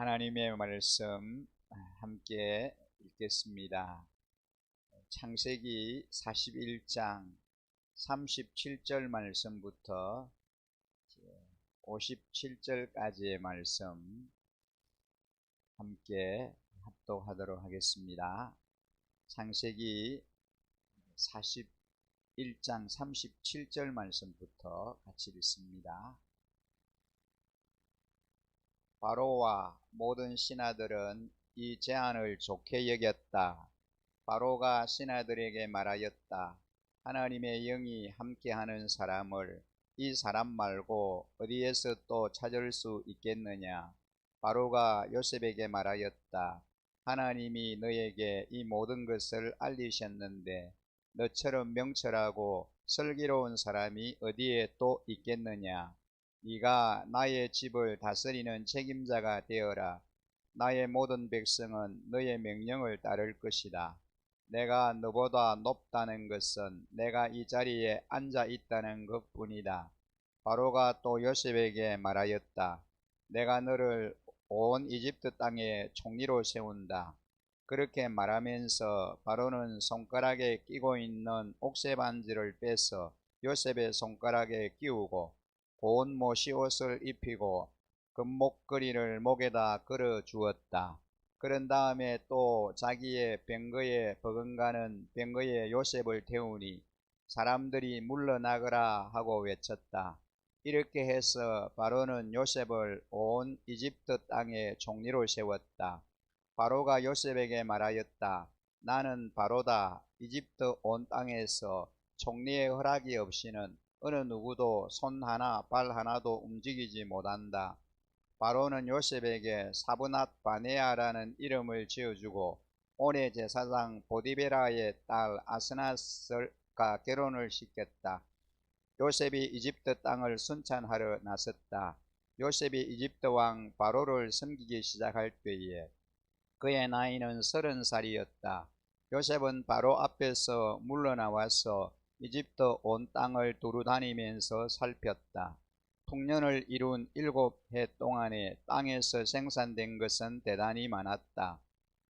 하나님의 말씀 함께 읽겠습니다. 창세기 41장 37절 말씀부터 57절까지의 말씀 함께 합독하도록 하겠습니다. 창세기 41장 37절 말씀부터 같이 읽습니다. 바로와 모든 신하들은 이 제안을 좋게 여겼다. 바로가 신하들에게 말하였다. 하나님의 영이 함께하는 사람을 이 사람 말고 어디에서 또 찾을 수 있겠느냐? 바로가 요셉에게 말하였다. 하나님이 너에게 이 모든 것을 알리셨는데 너처럼 명철하고 슬기로운 사람이 어디에 또 있겠느냐? 네가 나의 집을 다스리는 책임자가 되어라. 나의 모든 백성은 너의 명령을 따를 것이다. 내가 너보다 높다는 것은 내가 이 자리에 앉아 있다는 것뿐이다. 바로가 또 요셉에게 말하였다. 내가 너를 온 이집트 땅에 총리로 세운다. 그렇게 말하면서 바로는 손가락에 끼고 있는 옥새 반지를 빼서 요셉의 손가락에 끼우고 고운 모 시옷을 입히고 금목걸이를 목에다 걸어 주었다. 그런 다음에 또 자기의 병거에 버금가는 병거에 요셉을 태우니 사람들이 물러나거라 하고 외쳤다. 이렇게 해서 바로는 요셉을 온 이집트 땅에 총리로 세웠다. 바로가 요셉에게 말하였다. 나는 바로다. 이집트 온 땅에서 총리의 허락이 없이는 어느 누구도 손 하나 발 하나도 움직이지 못한다. 바로는 요셉에게 사브낫 바네아라는 이름을 지어주고 오래 제사장 보디베라의 딸 아스나스가 결혼을 시켰다. 요셉이 이집트 땅을 순찬하러 나섰다. 요셉이 이집트 왕 바로를 섬기기 시작할 때에 그의 나이는 서른 살이었다. 요셉은 바로 앞에서 물러나와서 이집트 온 땅을 두루 다니면서 살폈다. 풍년을 이룬 일곱 해 동안에 땅에서 생산된 것은 대단히 많았다.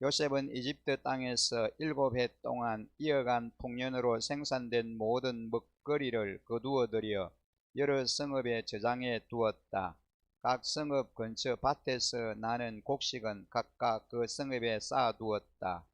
요셉은 이집트 땅에서 일곱 해 동안 이어간 풍년으로 생산된 모든 먹거리를 거두어 들여 여러 성읍에 저장해 두었다. 각 성읍 근처 밭에서 나는 곡식은 각각 그 성읍에 쌓아 두었다.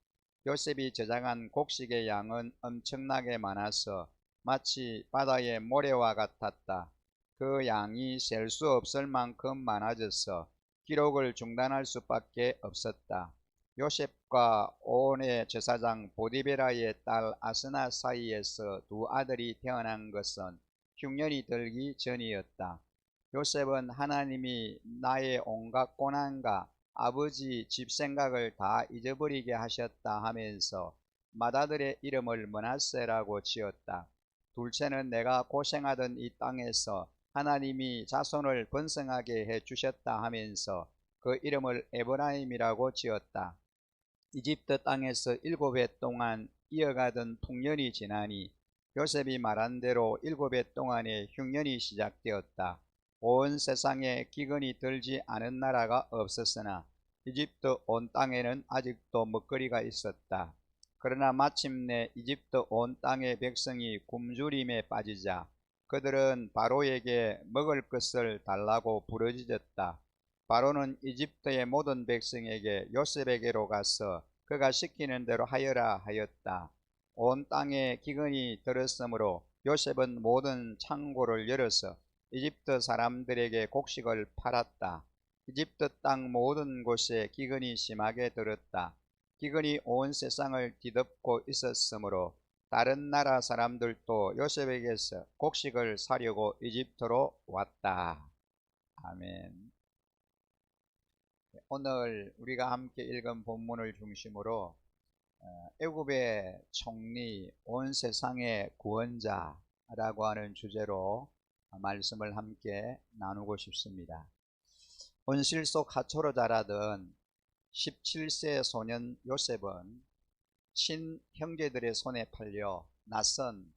요셉이 저장한 곡식의 양은 엄청나게 많아서 마치 바다의 모래와 같았다. 그 양이 셀 수 없을 만큼 많아져서 기록을 중단할 수밖에 없었다. 요셉과 온의 제사장 보디베라의 딸 아스나 사이에서 두 아들이 태어난 것은 흉년이 들기 전이었다. 요셉은 하나님이 나의 온갖 고난과 아버지 집 생각을 다 잊어버리게 하셨다 하면서 맏아들의 이름을 머나세라고 지었다. 둘째는 내가 고생하던 이 땅에서 하나님이 자손을 번성하게 해 주셨다 하면서 그 이름을 에브라임이라고 지었다. 이집트 땅에서 일곱 해 동안 이어가던 풍년이 지나니 요셉이 말한 대로 일곱 해 동안의 흉년이 시작되었다. 온 세상에 기근이 들지 않은 나라가 없었으나 이집트 온 땅에는 아직도 먹거리가 있었다. 그러나 마침내 이집트 온 땅의 백성이 굶주림에 빠지자 그들은 바로에게 먹을 것을 달라고 부르짖었다. 바로는 이집트의 모든 백성에게 요셉에게로 가서 그가 시키는 대로 하여라 하였다. 온 땅에 기근이 들었으므로 요셉은 모든 창고를 열어서 이집트 사람들에게 곡식을 팔았다. 이집트 땅 모든 곳에 기근이 심하게 들었다. 기근이 온 세상을 뒤덮고 있었으므로 다른 나라 사람들도 요셉에게서 곡식을 사려고 이집트로 왔다. 아멘. 오늘 우리가 함께 읽은 본문을 중심으로 어, 애굽의 총리, 온 세상의 구원자라고 하는 주제로 말씀을 함께 나누고 싶습니다. 온실 속 하초로 자라던 17세 소년 요셉은 친 형제들의 손에 팔려 낯선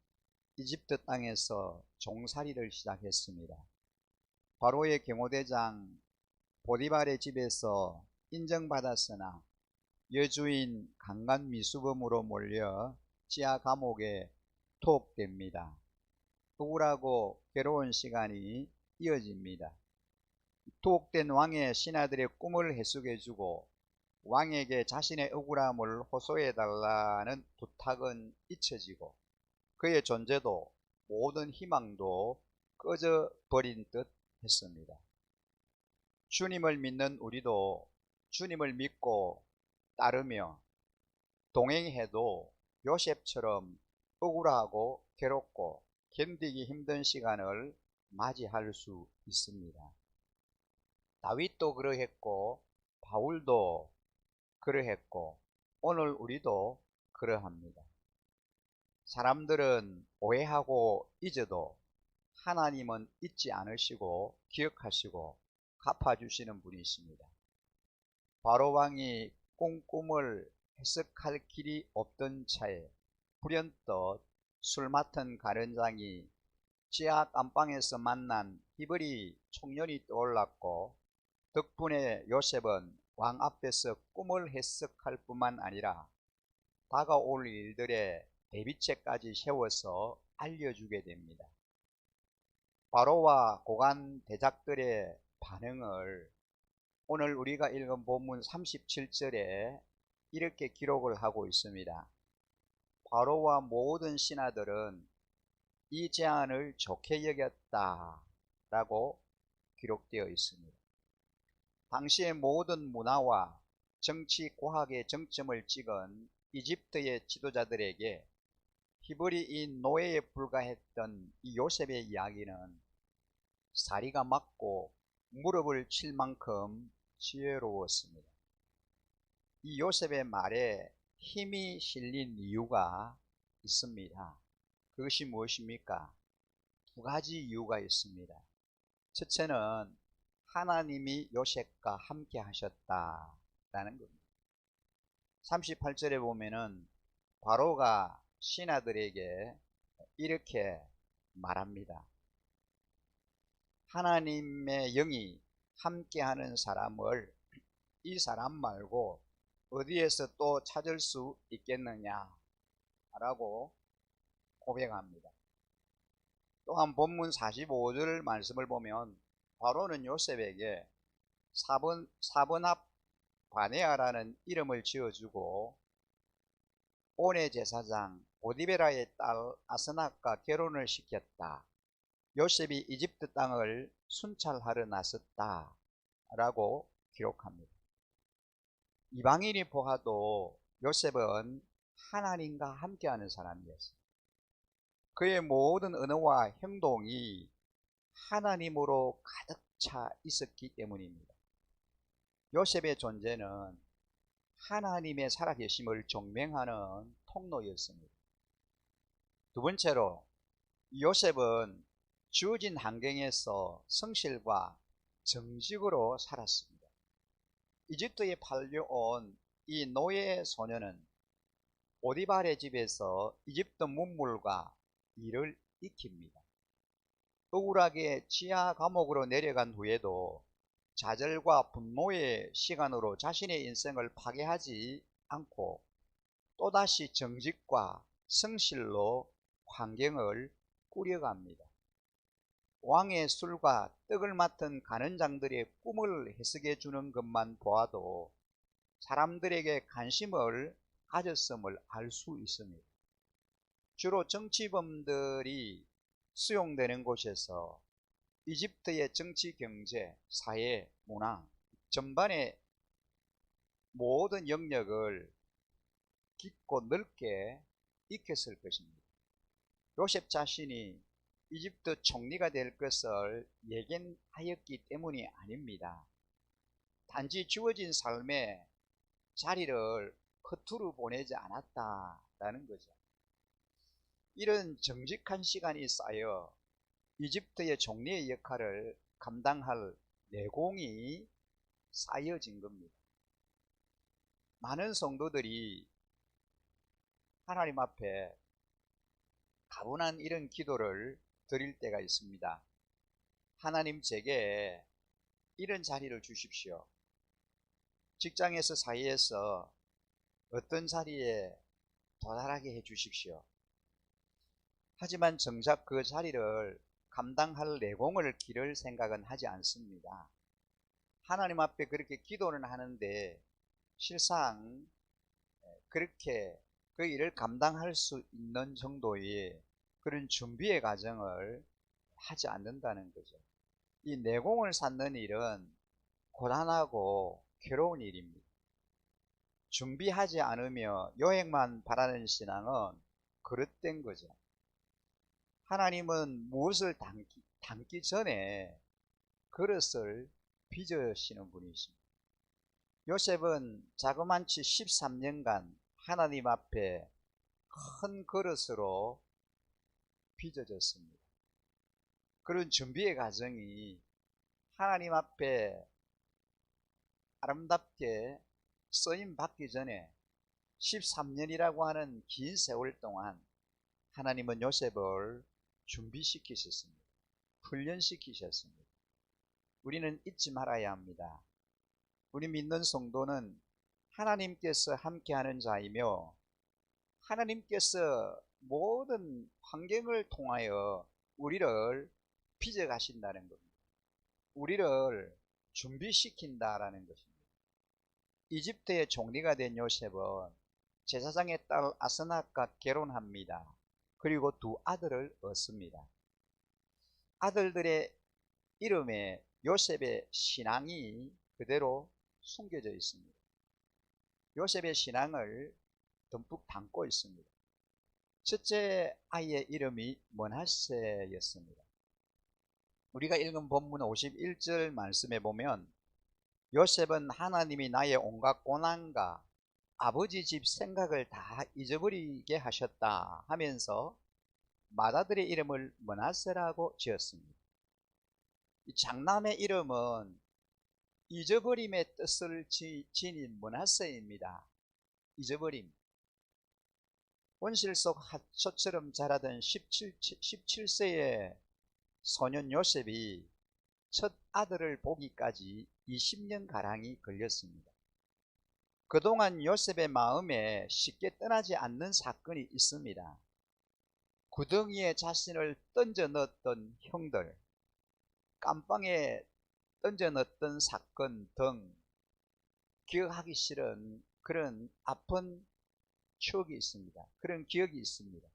이집트 땅에서 종살이를 시작했습니다. 바로의 경호대장 보디발의 집에서 인정받았으나 여주인 강간 미수범으로 몰려 지하 감옥에 투옥됩니다. 우울하고 괴로운 시간이 이어집니다. 투옥된 왕의 신하들의 꿈을 해석해주고 왕에게 자신의 억울함을 호소해달라는 부탁은 잊혀지고 그의 존재도 모든 희망도 꺼져버린 듯 했습니다. 주님을 믿는 우리도 주님을 믿고 따르며 동행해도 요셉처럼 억울하고 괴롭고 견디기 힘든 시간을 맞이할 수 있습니다. 다윗도 그러했고 바울도 그러했고 오늘 우리도 그러합니다. 사람들은 오해하고 잊어도 하나님은 잊지 않으시고 기억하시고 갚아주시는 분이십니다. 바로 왕이 꿈꿈을 해석할 길이 없던 차에 불현듯 술 맡은 가련장이 지하 깜방에서 만난 히브리 총련이 떠올랐고 덕분에 요셉은 왕 앞에서 꿈을 해석할 뿐만 아니라 다가올 일들의 대비책까지 세워서 알려주게 됩니다. 바로와 고관 대작들의 반응을 오늘 우리가 읽은 본문 37절에 이렇게 기록을 하고 있습니다. 바로와 모든 신하들은 이 제안을 좋게 여겼다 라고 기록되어 있습니다. 당시의 모든 문화와 정치 과학의 정점을 찍은 이집트의 지도자들에게 히브리인 노예에 불과했던 이 요셉의 이야기는 사리가 맞고 무릎을 칠 만큼 지혜로웠습니다. 이 요셉의 말에 힘이 실린 이유가 있습니다. 그것이 무엇입니까? 두 가지 이유가 있습니다. 첫째는 하나님이 요셉과 함께 하셨다라는 겁니다. 38절에 보면은 바로가 신하들에게 이렇게 말합니다. 하나님의 영이 함께하는 사람을 이 사람 말고 어디에서 또 찾을 수 있겠느냐 라고 고백합니다. 또한 본문 45절 말씀을 보면 바로는 요셉에게 사번, 사번합 바네아라는 이름을 지어주고 오네 제사장 오디베라의 딸 아스낙과 결혼을 시켰다. 요셉이 이집트 땅을 순찰하러 나섰다. 라고 기록합니다. 이방인이 보아도 요셉은 하나님과 함께하는 사람이었어요. 그의 모든 언어와 행동이 하나님으로 가득 차 있었기 때문입니다. 요셉의 존재는 하나님의 살아계심을 증명하는 통로였습니다. 두 번째로 요셉은 주어진 환경에서 성실과 정직으로 살았습니다. 이집트에 팔려온 이 노예 소녀는 오디발의 집에서 이집트 문물과 일을 익힙니다. 억울하게 지하 감옥으로 내려간 후에도 좌절과 분노의 시간으로 자신의 인생을 파괴하지 않고 또다시 정직과 성실로 환경을 꾸려갑니다. 왕의 술과 떡을 맡은 가는장들의 꿈을 해석해 주는 것만 보아도 사람들에게 관심을 가졌음을 알 수 있습니다. 주로 정치범들이 수용되는 곳에서 이집트의 정치, 경제, 사회, 문화 전반의 모든 영역을 깊고 넓게 익혔을 것입니다. 요셉 자신이 이집트 총리가 될 것을 예견하였기 때문이 아닙니다. 단지 주어진 삶에 자리를 허투루 보내지 않았다라는 거죠. 이런 정직한 시간이 쌓여 이집트의 총리의 역할을 감당할 내공이 쌓여진 겁니다. 많은 성도들이 하나님 앞에 가분한 이런 기도를 드릴 때가 있습니다. 하나님 제게 이런 자리를 주십시오. 직장에서 사이에서 어떤 자리에 도달하게 해 주십시오. 하지만 정작 그 자리를 감당할 내공을 기를 생각은 하지 않습니다. 하나님 앞에 그렇게 기도는 하는데 실상 그렇게 그 일을 감당할 수 있는 정도의 그런 준비의 과정을 하지 않는다는 거죠. 이 내공을 쌓는 일은 고단하고 괴로운 일입니다. 준비하지 않으며 여행만 바라는 신앙은 그릇된 거죠. 하나님은 무엇을 담기, 담기 전에 그릇을 빚으시는 분이십니다. 요셉은 자그만치 13년간 하나님 앞에 큰 그릇으로 빚어졌습니다. 그런 준비의 과정이 하나님 앞에 아름답게 쓰임 받기 전에 13년이라고 하는 긴 세월 동안 하나님은 요셉을 준비시키셨습니다. 훈련시키셨습니다. 우리는 잊지 말아야 합니다. 우리 믿는 성도는 하나님께서 함께하는 자이며 하나님께서 모든 환경을 통하여 우리를 빚어 가신다는 겁니다. 우리를 준비시킨다라는 것입니다. 이집트의 총리가 된 요셉은 제사장의 딸 아스나과 결혼합니다. 그리고 두 아들을 얻습니다. 아들들의 이름에 요셉의 신앙이 그대로 숨겨져 있습니다. 요셉의 신앙을 듬뿍 담고 있습니다. 첫째 아이의 이름이 머나세였습니다. 우리가 읽은 본문 51절 말씀에 보면 요셉은 하나님이 나의 온갖 고난과 아버지 집 생각을 다 잊어버리게 하셨다 하면서 맏아들의 이름을 머나세라고 지었습니다. 이 장남의 이름은 잊어버림의 뜻을 지닌 머나세입니다. 잊어버림. 원실 속 하초처럼 자라던 17, 17세의 소년 요셉이 첫 아들을 보기까지 20년가량이 걸렸습니다. 그동안 요셉의 마음에 쉽게 떠나지 않는 사건이 있습니다. 구덩이에 자신을 던져 넣었던 형들, 깜빵에 던져 넣었던 사건 등 기억하기 싫은 그런 아픈 추억이 있습니다. 그런 기억이 있습니다.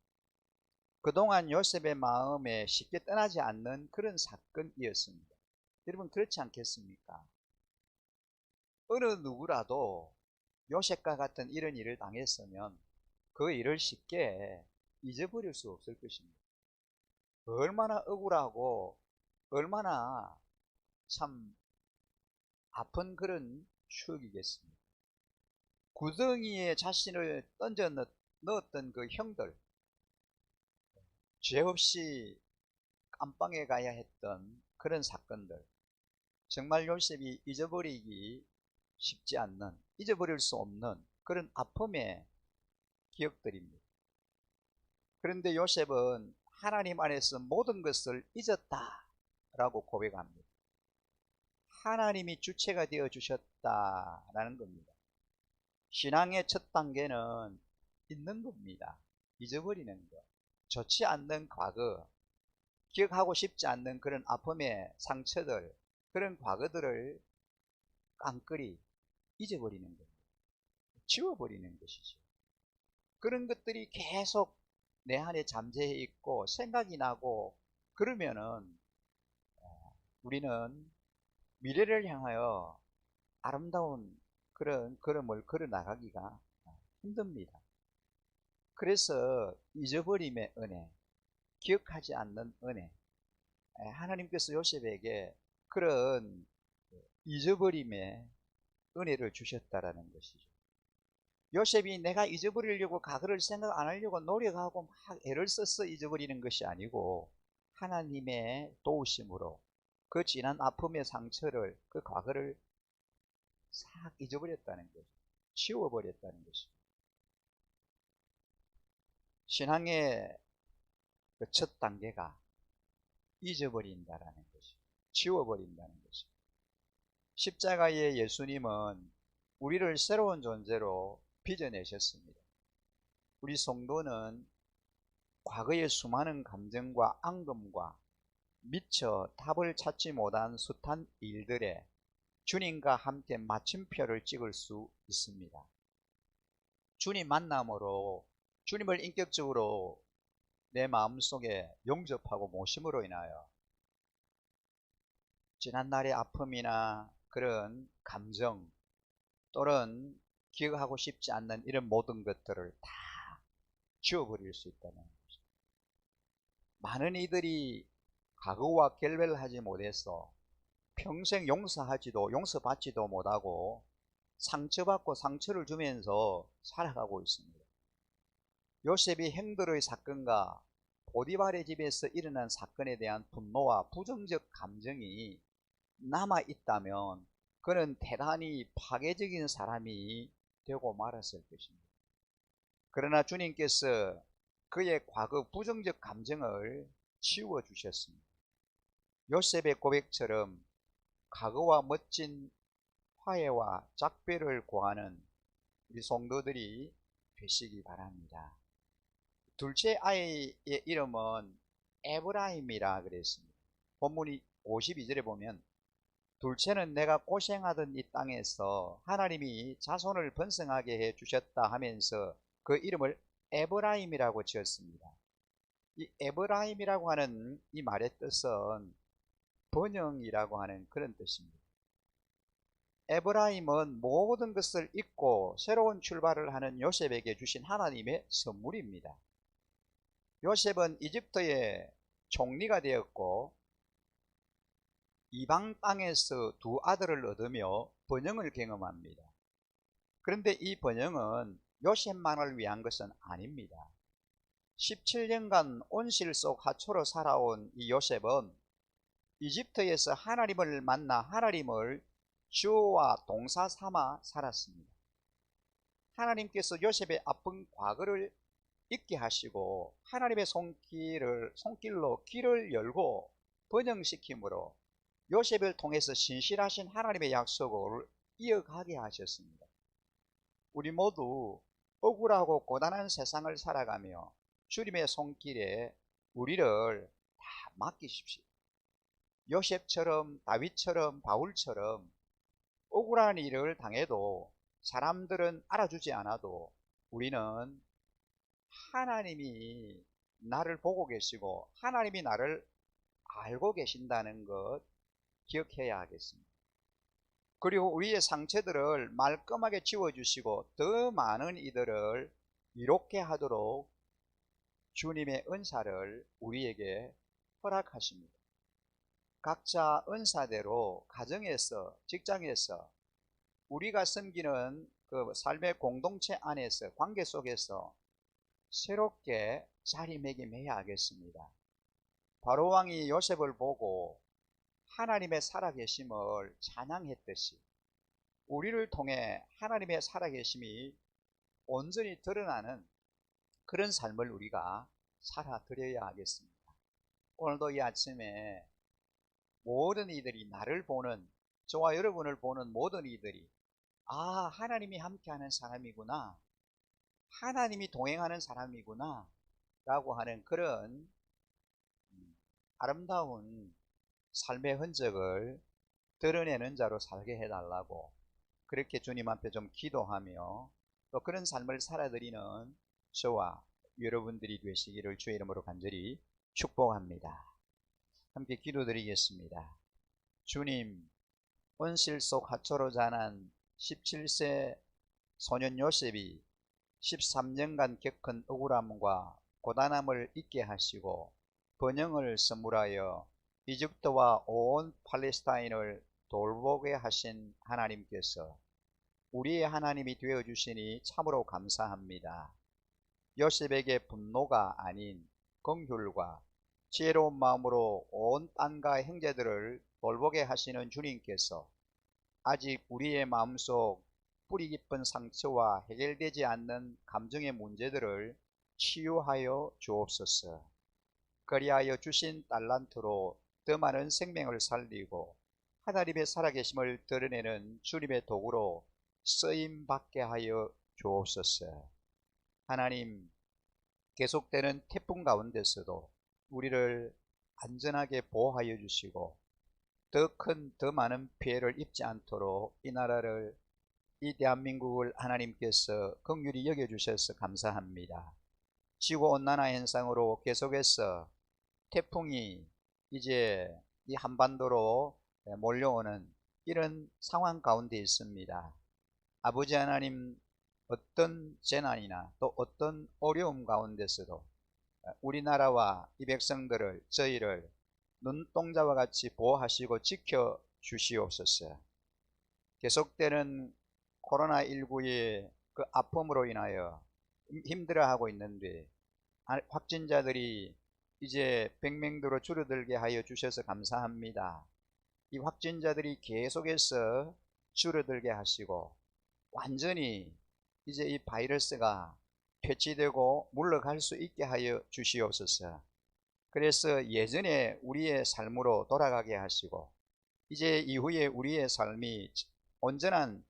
그동안 요셉의 마음에 쉽게 떠나지 않는 그런 사건이었습니다. 여러분 그렇지 않겠습니까? 어느 누구라도 요셉과 같은 이런 일을 당했으면 그 일을 쉽게 잊어버릴 수 없을 것입니다. 얼마나 억울하고 얼마나 참 아픈 그런 추억이겠습니다. 구덩이에 자신을 던져 넣었던 그 형들, 죄 없이 깜빵에 가야 했던 그런 사건들, 정말 요셉이 잊어버리기 쉽지 않는, 잊어버릴 수 없는 그런 아픔의 기억들입니다. 그런데 요셉은 하나님 안에서 모든 것을 잊었다 라고 고백합니다. 하나님이 주체가 되어 주셨다라는 겁니다. 신앙의 첫 단계는 잊는 겁니다. 잊어버리는 것. 좋지 않는 과거, 기억하고 싶지 않는 그런 아픔의 상처들, 그런 과거들을 깡그리 잊어버리는 겁니다. 지워버리는 것이죠. 그런 것들이 계속 내 안에 잠재해 있고 생각이 나고 그러면은 어, 우리는 미래를 향하여 아름다운 그런 걸음을 걸어 나가기가 힘듭니다. 그래서 잊어버림의 은혜, 기억하지 않는 은혜, 하나님께서 요셉에게 그런 잊어버림의 은혜를 주셨다라는 것이죠. 요셉이 내가 잊어버리려고 과거를 생각 안 하려고 노력하고 막 애를 써서 잊어버리는 것이 아니고 하나님의 도우심으로 그 지난 아픔의 상처를 그 과거를 싹 잊어버렸다는 거죠. 치워버렸다는 것입니다. 신앙의 그 첫 단계가 잊어버린다라는 것이 지워버린다는 것입니다. 십자가의 예수님은 우리를 새로운 존재로 빚어내셨습니다. 우리 성도는 과거의 수많은 감정과 앙금과 미처 답을 찾지 못한 숱한 일들에 주님과 함께 마침표를 찍을 수 있습니다. 주님 만남으로 주님을 인격적으로 내 마음속에 용접하고 모심으로 인하여 지난날의 아픔이나 그런 감정 또는 기억하고 싶지 않는 이런 모든 것들을 다 지워버릴 수 있다는 것입니다. 많은 이들이 과거와 결별하지 못해서 평생 용서하지도 용서받지도 못하고 상처받고 상처를 주면서 살아가고 있습니다. 요셉이 행들의 사건과 보디발의 집에서 일어난 사건에 대한 분노와 부정적 감정이 남아 있다면 그는 대단히 파괴적인 사람이 되고 말았을 것입니다. 그러나 주님께서 그의 과거 부정적 감정을 치워 주셨습니다. 요셉의 고백처럼 과거와 멋진 화해와 작별을 구하는 우리 성도들이 되시기 바랍니다. 둘째 아이의 이름은 에브라임이라 그랬습니다. 본문이 52절에 보면 둘째는 내가 고생하던 이 땅에서 하나님이 자손을 번성하게 해 주셨다 하면서 그 이름을 에브라임이라고 지었습니다. 이 에브라임이라고 하는 이 말의 뜻은 번영이라고 하는 그런 뜻입니다. 에브라임은 모든 것을 잊고 새로운 출발을 하는 요셉에게 주신 하나님의 선물입니다. 요셉은 이집트의 총리가 되었고 이방 땅에서 두 아들을 얻으며 번영을 경험합니다. 그런데 이 번영은 요셉만을 위한 것은 아닙니다. 17년간 온실 속 하초로 살아온 이 요셉은 이집트에서 하나님을 만나 하나님을 주와 동사 삼아 살았습니다. 하나님께서 요셉의 아픈 과거를 잊게 하시고 하나님의 손길을 손길로 길을 열고 번영시키므로 요셉을 통해서 신실하신 하나님의 약속을 이어가게 하셨습니다. 우리 모두 억울하고 고단한 세상을 살아가며 주님의 손길에 우리를 다 맡기십시오. 요셉처럼 다윗처럼 바울처럼 억울한 일을 당해도 사람들은 알아주지 않아도 우리는 하나님이 나를 보고 계시고 하나님이 나를 알고 계신다는 것 기억해야 하겠습니다. 그리고 우리의 상처들을 말끔하게 지워주시고 더 많은 이들을 이롭게 하도록 주님의 은사를 우리에게 허락하십니다. 각자 은사대로 가정에서 직장에서 우리가 섬기는 그 삶의 공동체 안에서 관계 속에서 새롭게 자리매김해야 하겠습니다. 바로 왕이 요셉을 보고 하나님의 살아계심을 찬양했듯이 우리를 통해 하나님의 살아계심이 온전히 드러나는 그런 삶을 우리가 살아드려야 하겠습니다. 오늘도 이 아침에 모든 이들이 나를 보는 저와 여러분을 보는 모든 이들이 아 하나님이 함께하는 사람이구나 하나님이 동행하는 사람이구나 라고 하는 그런 음, 아름다운 삶의 흔적을 드러내는 자로 살게 해달라고 그렇게 주님 앞에 좀 기도하며 또 그런 삶을 살아드리는 저와 여러분들이 되시기를 주의 이름으로 간절히 축복합니다. 함께 기도드리겠습니다. 주님, 온실 속 하초로 자란 17세 소년 요셉이 13년간 겪은 억울함과 고단함을 잊게 하시고 번영을 선물하여 이집트와 온 팔레스타인을 돌보게 하신 하나님께서 우리의 하나님이 되어 주시니 참으로 감사합니다. 요셉에게 분노가 아닌 긍휼과 지혜로운 마음으로 온 땅과 형제들을 돌보게 하시는 주님께서 아직 우리의 마음속 뿌리 깊은 상처와 해결되지 않는 감정의 문제들을 치유하여 주옵소서. 그리하여 주신 달란트로 더 많은 생명을 살리고 하나님의 살아계심을 드러내는 주님의 도구로 쓰임 받게 하여 주옵소서. 하나님, 계속되는 태풍 가운데서도 우리를 안전하게 보호하여 주시고 더 큰, 더 많은 피해를 입지 않도록 이 나라를, 이 대한민국을 하나님께서 긍휼히 여겨주셔서 감사합니다. 지구온난화 현상으로 계속해서 태풍이 이제 이 한반도로 몰려오는 이런 상황 가운데 있습니다. 아버지 하나님 어떤 재난이나 또 어떤 어려움 가운데서도 우리나라와 이 백성들을 저희를 눈동자와 같이 보호하시고 지켜 주시옵소서. 계속되는 코로나19의 그 아픔으로 인하여 힘들어하고 있는데 확진자들이 이제 100명대로 줄어들게 하여 주셔서 감사합니다. 이 확진자들이 계속해서 줄어들게 하시고 완전히 이제 이 바이러스가 퇴치되고 물러갈 수 있게 하여 주시옵소서. 그래서 예전에 우리의 삶으로 돌아가게 하시고 이제 이후에 우리의 삶이 온전한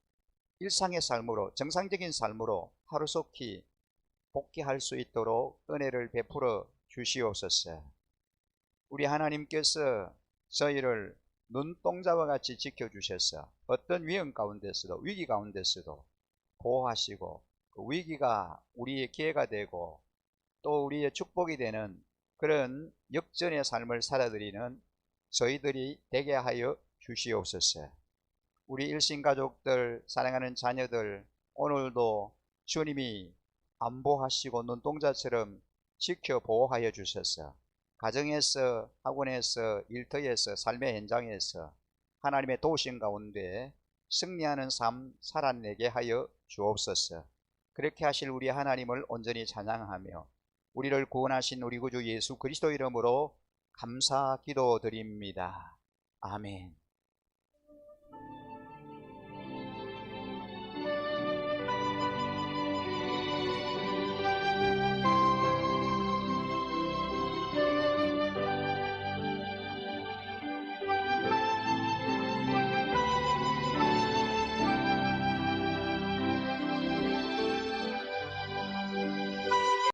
일상의 삶으로 정상적인 삶으로 하루속히 복귀할 수 있도록 은혜를 베풀어 주시옵소서. 우리 하나님께서 저희를 눈동자와 같이 지켜주셔서 어떤 위험 가운데서도 위기 가운데서도 보호하시고 그 위기가 우리의 기회가 되고 또 우리의 축복이 되는 그런 역전의 삶을 살아드리는 저희들이 되게 하여 주시옵소서. 우리 일신 가족들, 사랑하는 자녀들, 오늘도 주님이 안보하시고 눈동자처럼 지켜 보호하여 주셔서 가정에서, 학원에서, 일터에서, 삶의 현장에서 하나님의 도우심 가운데 승리하는 삶 살아내게 하여 주옵소서. 그렇게 하실 우리 하나님을 온전히 찬양하며 우리를 구원하신 우리 구주 예수 그리스도 이름으로 감사 기도드립니다. 아멘.